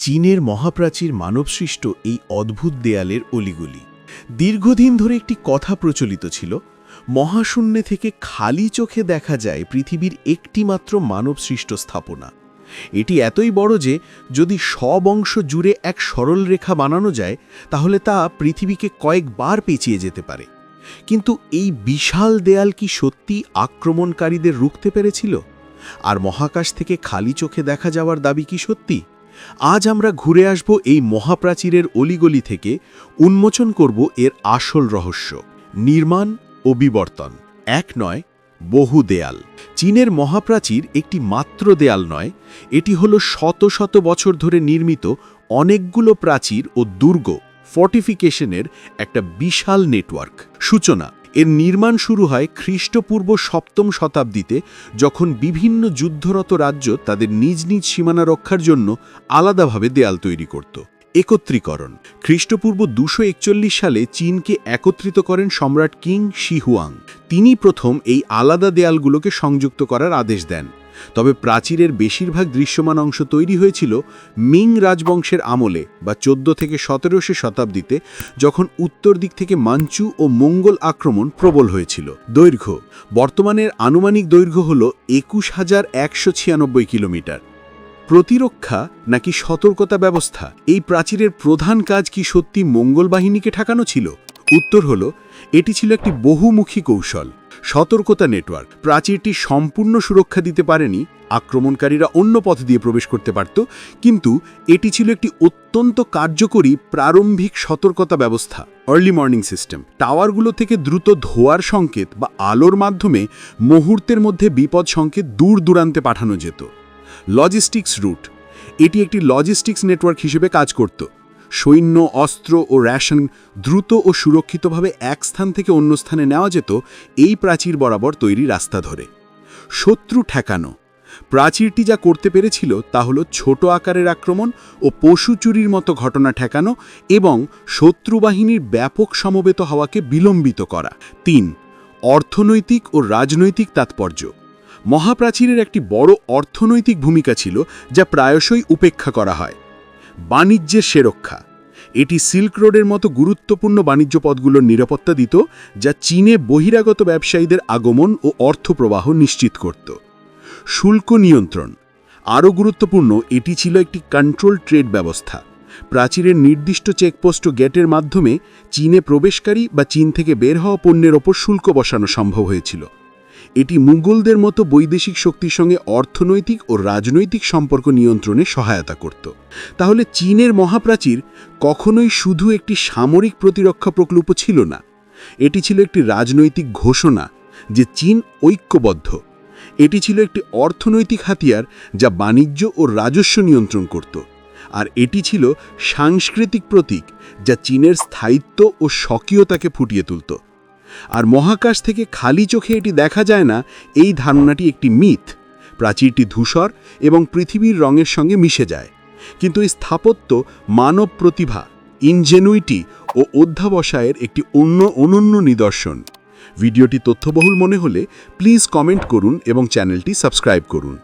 চীনের মহাপ্রাচীর মানবসৃষ্ট এই অদ্ভুত দেয়ালের অলিগলি। দীর্ঘদিন ধরে একটি কথা প্রচলিত ছিল, মহাশূন্যে থেকে খালি চোখে দেখা যায় পৃথিবীর একটিমাত্র মানবসৃষ্ট স্থাপনা। এটি এতই বড় যে, যদি সব অংশ জুড়ে এক সরল রেখা বানানো যায়, তাহলে তা পৃথিবীকে কয়েকবার পেঁচিয়ে যেতে পারে। কিন্তু এই বিশাল দেয়াল কি সত্যি আক্রমণকারীদের রুখতে পেরেছিল? আর মহাকাশ থেকে খালি চোখে দেখা যাওয়ার দাবি কি সত্যি? আজ আমরা ঘুরে আসব এই মহাপ্রাচীরের অলিগলি থেকে উন্মোচন করব এর আসল রহস্য, নির্মাণ ও বিবর্তন। এক নয়, বহু দেয়াল। চীনের মহাপ্রাচীর একটি মাত্র দেয়াল নয়, এটি হল শত শত বছর ধরে নির্মিত অনেকগুলো প্রাচীর ও দুর্গ ফর্টিফিকেশনের একটা বিশাল নেটওয়ার্ক সূচনা এর নির্মাণ শুরু হয় খ্রিস্টপূর্ব সপ্তম শতাব্দীতে, যখন বিভিন্ন যুদ্ধরত রাজ্য তাদের নিজ নিজ সীমানা রক্ষার জন্য আলাদাভাবে দেয়াল তৈরি করত। একত্রীকরণ। খ্রিস্টপূর্ব দুশো সালে চীনকে একত্রিত করেন সম্রাট কিং শিহুয়াং। তিনি প্রথম এই আলাদা দেয়ালগুলোকে সংযুক্ত করার আদেশ দেন। তবে প্রাচীরের বেশিরভাগ দৃশ্যমান অংশ তৈরি হয়েছিল মিং রাজবংশের আমলে বা চোদ্দ থেকে সতেরোশো শতাব্দীতে, যখন উত্তর দিক থেকে মাঞ্চু ও মঙ্গল আক্রমণ প্রবল হয়েছিল। দৈর্ঘ্য, বর্তমানের আনুমানিক দৈর্ঘ্য হল একুশ হাজার একশো ছিয়ানব্বই কিলোমিটার। প্রতিরক্ষা নাকি সতর্কতা ব্যবস্থা? এই প্রাচীরের প্রধান কাজ কি সত্যি মঙ্গল বাহিনীকে ঠেকানো ছিল? উত্তর হল, এটি ছিল একটি বহুমুখী কৌশল। সতর্কতা নেটওয়ার্ক। প্রাচীরটি সম্পূর্ণ সুরক্ষা দিতে পারেনি, আক্রমণকারীরা অন্য পথ দিয়ে প্রবেশ করতে পারত, কিন্তু এটি ছিল একটি অত্যন্ত কার্যকরী প্রারম্ভিক সতর্কতা ব্যবস্থা। আর্লি মর্নিং সিস্টেম টাওয়ারগুলো থেকে দ্রুত ধোয়ার সংকেত বা আলোর মাধ্যমে মুহূর্তের মধ্যে বিপদ সংকেত দূর দূরান্তে পাঠানো যেত। লজিস্টিক্স রুট এটি একটি লজিস্টিক্স নেটওয়ার্ক হিসেবে কাজ করত। সৈন্য, অস্ত্র ও রেশন দ্রুত ও সুরক্ষিতভাবে এক স্থান থেকে অন্য স্থানে নেওয়া যেত, এই প্রাচীর বরাবর তৈরি রাস্তা ধরে। শত্রু ঠেকানো। প্রাচীরটি যা করতে পেরেছিল তা হল ছোট আকারের আক্রমণ ও পশু চুরির মতো ঘটনা ঠেকানো এবং শত্রু বাহিনীর ব্যাপক সমবেত হওয়াকে বিলম্বিত করা। তিন, অর্থনৈতিক ও রাজনৈতিক তাৎপর্য। মহাপ্রাচীরের একটি বড় অর্থনৈতিক ভূমিকা ছিল, যা প্রায়শই উপেক্ষা করা হয়। বাণিজ্যের সেরক্ষা। এটি সিল্ক রোডের মতো গুরুত্বপূর্ণ বাণিজ্য পথগুলোর নিরাপত্তা দিত, যা চীনে বহিরাগত ব্যবসায়ীদের আগমন ও অর্থপ্রবাহ নিশ্চিত করত। শুল্ক নিয়ন্ত্রণ। আরও গুরুত্বপূর্ণ, এটি ছিল একটি কন্ট্রোল ট্রেড ব্যবস্থা। প্রাচীরের নির্দিষ্ট চেকপোস্ট ও গেটের মাধ্যমে চীনে প্রবেশকারী বা চীন থেকে বের হওয়া পণ্যের ওপর শুল্ক বসানো সম্ভব হয়েছিল। এটি মুঘলদের মতো বৈদেশিক শক্তির সঙ্গে অর্থনৈতিক ও রাজনৈতিক সম্পর্ক নিয়ন্ত্রণে সহায়তা করত। তাহলে চীনের মহাপ্রাচীর কখনোই শুধু একটি সামরিক প্রতিরক্ষা প্রকল্প ছিল না, এটি ছিল একটি রাজনৈতিক ঘোষণা যে চীন ঐক্যবদ্ধ। এটি ছিল একটি অর্থনৈতিক হাতিয়ার যা বাণিজ্য ও রাজস্ব নিয়ন্ত্রণ করত, আর এটি ছিল সাংস্কৃতিক প্রতীক যা চীনের স্থায়িত্ব ও স্বকীয়তাকে ফুটিয়ে তুলত। আর মহাকাশ থেকে খালি চোখে এটি দেখা যায় না, এই ধারণাটি একটি মিথ। প্রাচীরটি ধূসর এবং পৃথিবীর রঙের সঙ্গে মিশে যায়। কিন্তু এই স্থাপত্য মানব প্রতিভা, ইনজেনুইটি ও অধ্যাবসায়ের একটি অন্য অনন্য নিদর্শন। ভিডিওটি তথ্যবহুল মনে হলে প্লিজ কমেন্ট করুন এবং চ্যানেলটি সাবস্ক্রাইব করুন।